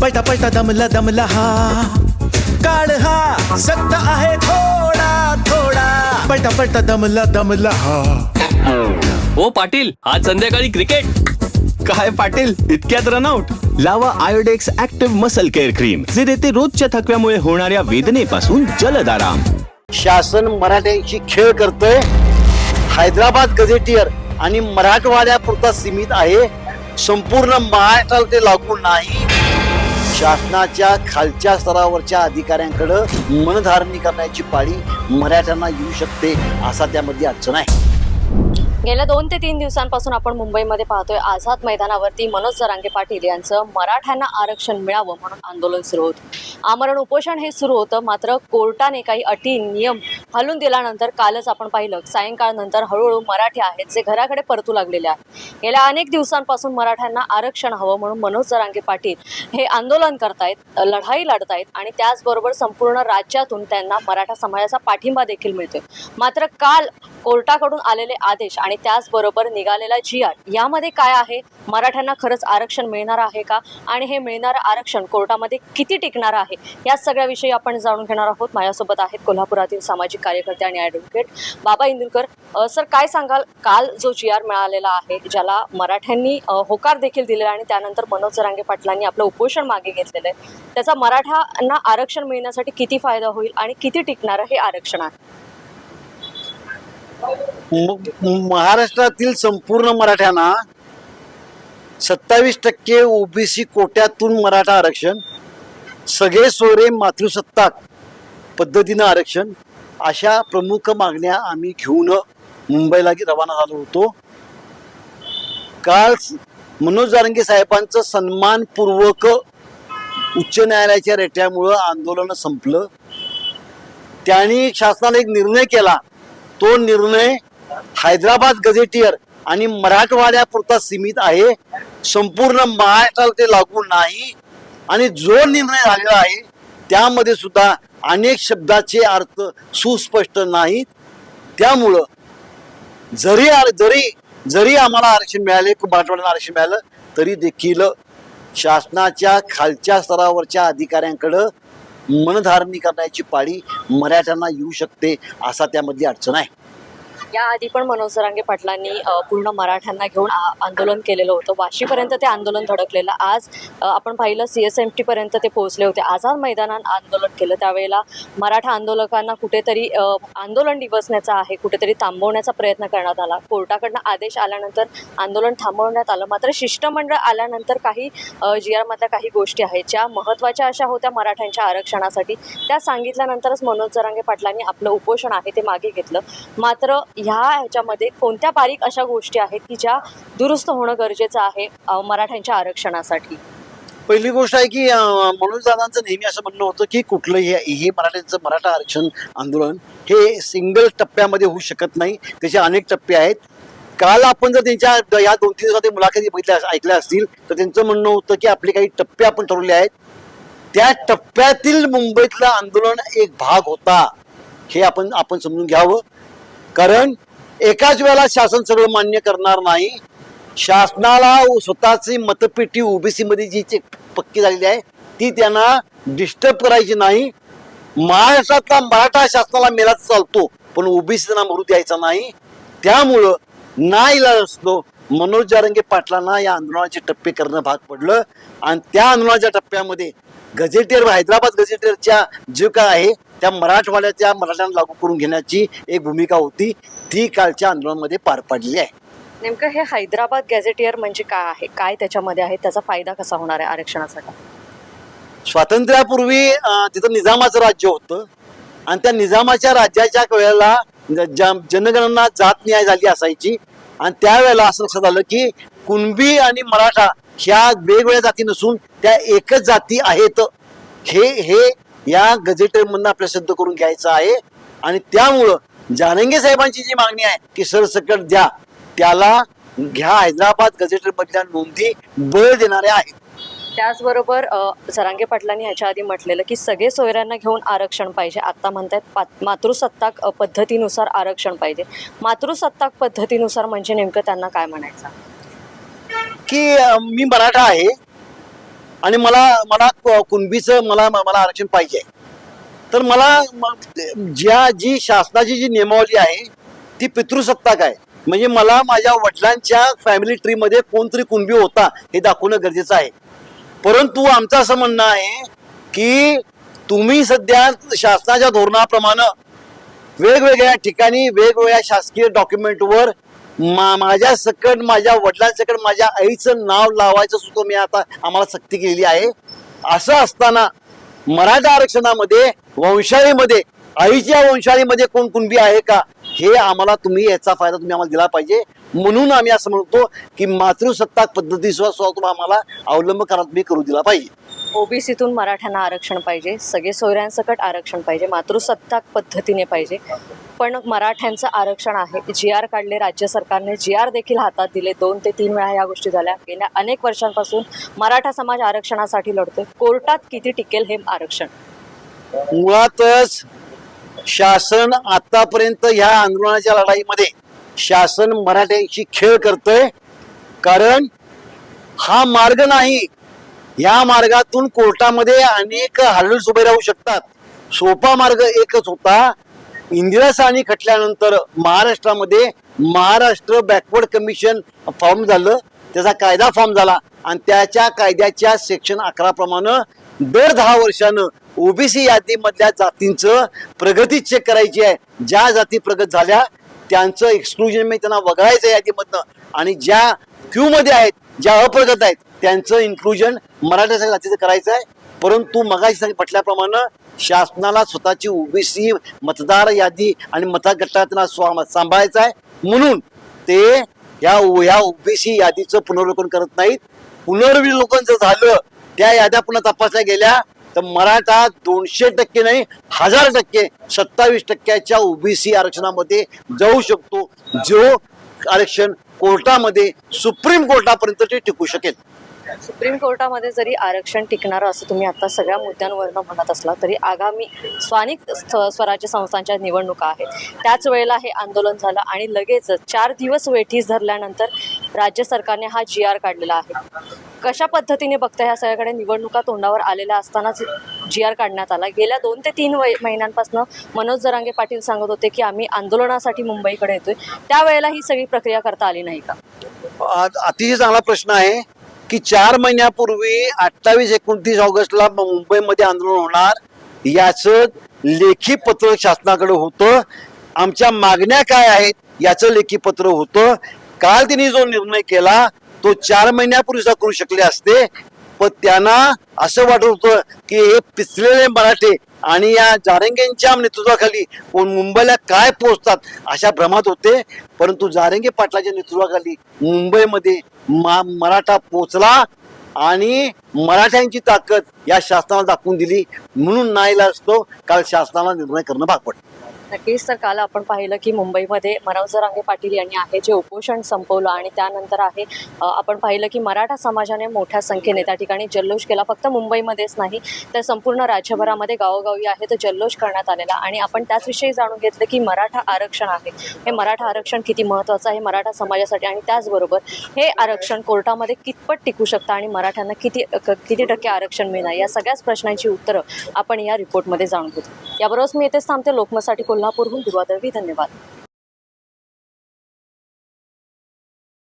पळता पळता दमला दमला हा. काळ हा सक्त आहे थोडा थोडा. पळता पळता दमला दमला हा. ओ पाटील आज संध्याकाळी क्रिकेट काय पाटील इतक्यात रनआउट लावा Iodex active muscle care cream जे देते रोजच्या थकव्यामुळे होणाऱ्या वेदनेपासून जलद आराम शासन मराठ्यांशी खेळ करतोय. हैदराबाद गझेटियर आणि मराठवाड्यापुरता सीमित आहे. संपूर्ण महाराष्ट्राला ते लागू नाही. शासनाच्या खालच्या स्तरावरच्या अधिकाऱ्यांकडं मनधारणी करण्याची पाळी मराठ्यांना येऊ शकते असा त्यामध्ये अडचण आहे. गेल्या दोन ते तीन दिवसांपासून आपण मुंबईमध्ये पाहतोय आझाद मैदानावरती मनोज जरांगे पाटील यांचं मराठ्यांना आरक्षण मिळावं म्हणून आंदोलन सुरू होतं. आमरण उपोषण हे सुरू होतं मात्र कोर्टाने काही अटी नियम हलून दिल्यानंतर कालच आपण पाहिलं सायंकाळनंतर हळूहळू मराठी आहेत जे घराकडे परतू लागलेले आहेत. गेल्या अनेक दिवसांपासून मराठ्यांना आरक्षण हवं म्हणून मनोज जरांगे पाटील हे आंदोलन करतायत लढाई लढतायत आणि त्याचबरोबर संपूर्ण राज्यातून त्यांना मराठा समाजाचा पाठिंबा देखील मिळतोय. मात्र काल कोर्टाकडून आलेले आदेश आणि त्याचबरोबर निघालेला जी आर यामध्ये काय आहे? मराठ्यांना खरंच आरक्षण मिळणार आहे का? आणि हे मिळणारं आरक्षण कोर्टामध्ये किती टिकणार आहे? या सगळ्याविषयी आपण जाणून घेणार आहोत. माझ्यासोबत आहेत कोल्हापुरातील सामाजिक कार्यकर्ते आणि ॲडव्होकेट बाबा इंदुरकर सर काय सांगाल? काल जो जी आर मिळालेला आहे ज्याला मराठ्यांनी होकार देखील दिलेला आणि त्यानंतर मनोज जरांगे पाटलांनी आपलं उपोषण मागे घेतलेलं आहे. त्याचा मराठ्यांना आरक्षण मिळण्यासाठी किती फायदा होईल आणि किती टिकणारं हे आरक्षण आहे? महाराष्ट्रातील संपूर्ण मराठ्यांना सत्तावीस टक्के ओबीसी कोट्यातून मराठा आरक्षण सगळे सोयरे मातृसत्ताक पद्धतीनं आरक्षण अशा प्रमुख मागण्या आम्ही घेऊन मुंबईला रवाना झालो होतो. काल मनोज जारंगे साहेबांचं सन्मानपूर्वक उच्च न्यायालयाच्या रेट्यामुळं आंदोलन संपलं. त्यांनी शासनाने एक निर्णय केला. तो निर्णय हैदराबाद गझेटियर आणि मराठवाड्यापुरता सीमित आहे. संपूर्ण महाराष्ट्राला ते लागू नाही. आणि जो निर्णय झालेला आहे त्यामध्ये सुद्धा अनेक शब्दाचे अर्थ सुस्पष्ट नाहीत. त्यामुळं जरी आर- जरी जरी आम्हाला आरक्षण मिळाले मराठवाड्याला आरक्षण मिळालं तरी देखील शासनाच्या खालच्या स्तरावरच्या अधिकाऱ्यांकडं मनधारणी करण्याची पाळी मराठ्यांना येऊ शकते असा त्यामध्ये अडचण आहे. याआधी पण मनोज जरांगे पाटलांनी पूर्ण मराठ्यांना घेऊन आ- आंदोलन केलेलं होतं. वाशीपर्यंत ते आंदोलन धडकलेलं. आज आपण पाहिलं सी एस एम टी पर्यंत ते पोहोचले होते. आझाद मैदानात आंदोलन केलं. त्यावेळेला मराठा आंदोलकांना कुठेतरी आंदोलन डिवसण्याचा आहे कुठेतरी थांबवण्याचा प्रयत्न करण्यात आला. कोर्टाकडनं आदेश आल्यानंतर आंदोलन थांबवण्यात आलं. मात्र शिष्टमंडळ आल्यानंतर काही जी आरमधल्या काही गोष्टी आहेत ज्या महत्त्वाच्या अशा होत्या मराठ्यांच्या आरक्षणासाठी. त्या सांगितल्यानंतरच मनोज जरांगे पाटलांनी आपलं उपोषण आहे ते मागे घेतलं. मात्र ह्या ह्याच्यामध्ये कोणत्या बारीक अशा गोष्टी आहेत की ज्या दुरुस्त होणं गरजेचं आहे मराठ्यांच्या आरक्षणासाठी? पहिली गोष्ट आहे की अं, मनोज दादांचं नेहमी असं म्हणणं होतं की कुठलंही हे हे मराठ्यांचं मराठा आरक्षण आंदोलन हे सिंगल टप्प्यामध्ये होऊ शकत नाही. त्याचे अनेक टप्पे आहेत. काल आपण जर त्यांच्या या दोन तीन दिवसात मुलाखती बघितल्या ऐकल्या असतील तर त्यांचं म्हणणं होतं की आपले काही टप्पे आपण ठरवले आहेत. त्या टप्प्यातील मुंबईतलं आंदोलन एक भाग होता. हे आपण आपण समजून घ्यावं. कारण एकाच वेळेला शासन सगळं मान्य करणार नाही. शासनाला स्वतःची मतपेटी ओबीसी मध्ये जी पक्की झालेली आहे ती त्यांना डिस्टर्ब करायची नाही. महाराष्ट्रातला मराठा शासनाला मेलाच चालतो पण ओबीसी त्यांना मरू द्यायचा नाही. त्यामुळं ना इलाज असतो. मनोज जारंगे पाटलांना या आंदोलनाचे टप्पे करणं भाग पडलं. आणि त्या आंदोलनाच्या टप्प्यामध्ये गझेटियर हैदराबाद गझेटियरच्या जे काय आहे? त्या मराठवाड्याच्या मराठ्यांना लागू करून घेण्याची एक भूमिका होती. ती कालच्या आंदोलनामध्ये पार पडली आहे. नेमकं हे हैदराबाद गॅझेटियर म्हणजे काय आहे? काय त्याच्यामध्ये आहे? त्याचा फायदा कसा होणार आहे आरक्षणासाठी? स्वातंत्र्यापूर्वी तिथं निजामाचं राज्य होतं. आणि त्या निजामाच्या राज्याच्या वेळेला जनगणना जात न्याय झाली असायची. आणि त्यावेळेला असं लक्षात आलं की कुणबी आणि मराठा ह्या वेगवेगळ्या जाती नसून त्या एकच जाती आहेत. हे हे या गजेटमधनं आपल्याला सिद्ध करून घ्यायचं आहे. आणि त्यामुळं जानंगे साहेबांची जी मागणी आहे की सरसकट द्या. त्याला घ्या हैदराबाद गजेटर मधल्या नोंदी बळ देणाऱ्या आहेत. त्याचबरोबर अ, जरांगे पाटलांनी ह्याच्या आधी म्हटलेलं की सगळे सोयऱ्यांना घेऊन आरक्षण पाहिजे. आता म्हणतात मातृसत्ताक पद्धतीनुसार आरक्षण पाहिजे. मातृसत्ताक पद्धतीनुसार म्हणजे नेमकं त्यांना काय म्हणायचं? की मी मराठा आहे. आणि मला मला कुणबीचं मला मला आरक्षण पाहिजे. तर मला ज्या जी शासनाची जी नियमावली आहे ती पितृसत्ताक आहे. म्हणजे मला माझ्या वडिलांच्या फॅमिली ट्रीमध्ये कोणतरी कुणबी होता हे दाखवणं गरजेचं आहे. परंतु आमचं असं म्हणणं आहे की तुम्ही सध्या शासनाच्या धोरणाप्रमाणे वेगवेगळ्या ठिकाणी वेगवेगळ्या शासकीय डॉक्युमेंटवर मा माझ्या सकट माझ्या वडिलांसकट माझ्या आईचं नाव लावायचं सुद्धा मी आता आम्हाला सक्ती केलेली आहे. असं असताना मराठा आरक्षणामध्ये वंशाळीमध्ये आईच्या वंशाळीमध्ये कोण कुणबी आहे का हे आम्हाला तुम्ही याचा फायदा तुम्ही आम्हाला दिला पाहिजे. म्हणून आम्ही असं म्हणतो की मातृसत्ताक पद्धतीसुद्धा सुद्धा तुम्ही आम्हाला अवलंब करा तुम्ही करू दिला पाहिजे. ओबीसीतून मराठ्यांना आरक्षण पाहिजे सगळे सोयऱ्यांसकट आरक्षण पाहिजे मातृसत्ताक पद्धतीने पाहिजे. पण मराठ्यांचं आरक्षण आहे. जी आर काढले राज्य सरकारने जी आर देखील हातात दिले दोन ते तीन वेळा या गोष्टी झाल्या. गेल्या अनेक वर्षांपासून मराठा समाज आरक्षणासाठी लढतोय. कोर्टात किती टिकेल हे आरक्षण? मुळातच शासन आतापर्यंत ह्या आंदोलनाच्या लढाईमध्ये शासन मराठ्यांशी खेळ करतंय. कारण हा मार्ग नाही या मार्गातून कोर्टामध्ये अनेक हल्लूस उभे राहू शकतात. सोपा मार्ग एकच होता. इंदिरा साहनी खटल्यानंतर महाराष्ट्रामध्ये महाराष्ट्र बॅकवर्ड कमिशन फॉर्म झालं. त्याचा कायदा फॉर्म झाला आणि त्याच्या कायद्याच्या सेक्शन अकरा प्रमाणे दर दहा वर्षानं ओबीसी यादीमधल्या जातींचं प्रगती चेक करायची आहे. ज्या जाती प्रगत झाल्या त्यांचं एक्सक्लुजन म्हणजे त्यांना वगळायचं यादीमधनं. आणि ज्या क्यू मध्ये आहेत ज्या अप्रगत आहेत त्यांचं इन्क्लुजन मराठा जातीचं करायचं आहे. परंतु मगाशी सांग शासनाला स्वतःची ओबीसी मतदार यादी आणि मतगट्टा त्यांना स्वा- सांभाळायचा आहे. म्हणून ते या ह्या ओबीसी यादीचं पुनर्वलोकन करत नाहीत. पुनर्विलोकन जर झालं त्या याद्या पुन्हा तपासल्या गेल्या तर मराठा दोनशे टक्के नाही हजार टक्के सत्तावीस टक्क्याच्या ओबीसी आरक्षणामध्ये जाऊ शकतो जो आरक्षण कोर्टामध्ये सुप्रीम कोर्टापर्यंत ते टिकू शकेल. सुप्रीम कोर्टामध्ये जरी आरक्षण टिकणारं असं तुम्ही आता सगळ्या मुद्द्यांवरनं म्हणत असला तरी आगामी स्थानिक स्वराज्य संस्थांच्या निवडणुका आहेत. त्याच वेळेला हे आंदोलन झालं आणि लगेच चार दिवस वेठीस धरल्यानंतर राज्य सरकारने हा जी आर काढलेला आहे. कशा पद्धतीने बघता ह्या सगळ्याकडे निवडणुका तोंडावर आलेल्या असतानाच जी आर काढण्यात आला? गेल्या दोन ते तीन महिन्यांपासून मनोज जरांगे पाटील सांगत होते की आम्ही आंदोलनासाठी मुंबईकडे येतोय. त्यावेळेला ही सगळी प्रक्रिया करता आली नाही का? अतिशय चांगला प्रश्न आहे. की चार महिन्यापूर्वी अठ्ठावीस एकोणतीस ऑगस्टला मुंबईमध्ये आंदोलन होणार. याचं लेखी पत्र शासनाकडे होतं. आमच्या मागण्या काय आहेत याचं लेखी पत्र होतं. काल त्यांनी जो निर्णय केला तो चार महिन्यापूर्वीचा करू शकले असते. पण त्यांना असं वाटत होतं की हे पिचलेले मराठे आणि या जारंगेंच्या नेतृत्वाखाली कोण मुंबईला काय पोहोचतात अशा भ्रमात होते. परंतु जारंगे पाटलाच्या नेतृत्वाखाली मुंबईमध्ये मराठा पोचला आणि मराठ्यांची ताकद या शासनाला दाखवून दिली म्हणून नाईला असतो. काल शासनाला निर्णय करणं भाग पडलं. नक्कीच तर काल आपण पाहिलं की मुंबईमध्ये मनोज जरांगे पाटील यांनी आहे जे उपोषण संपवलं आणि त्यानंतर आहे आपण पाहिलं की मराठा समाजाने मोठ्या संख्येने त्या ठिकाणी जल्लोष केला. फक्त मुंबईमध्येच नाही तर संपूर्ण राज्यभरामध्ये गावोगावी आहे तर जल्लोष करण्यात आलेला आणि आपण त्याचविषयी जाणून घेतलं की मराठा आरक्षण आहे. हे मराठा आरक्षण किती महत्त्वाचं आहे मराठा समाजासाठी आणि त्याचबरोबर हे आरक्षण कोर्टामध्ये कितपत टिकू शकतं आणि मराठ्यांना किती किती टक्के आरक्षण मिळणार? या सगळ्याच प्रश्नांची उत्तरं आपण या रिपोर्टमध्ये जाणून घेतो याबरोबरच मी येथेच थांबते. लोकमतसाठी कोल्हापूरहून दुर्वादळवी धन्यवाद.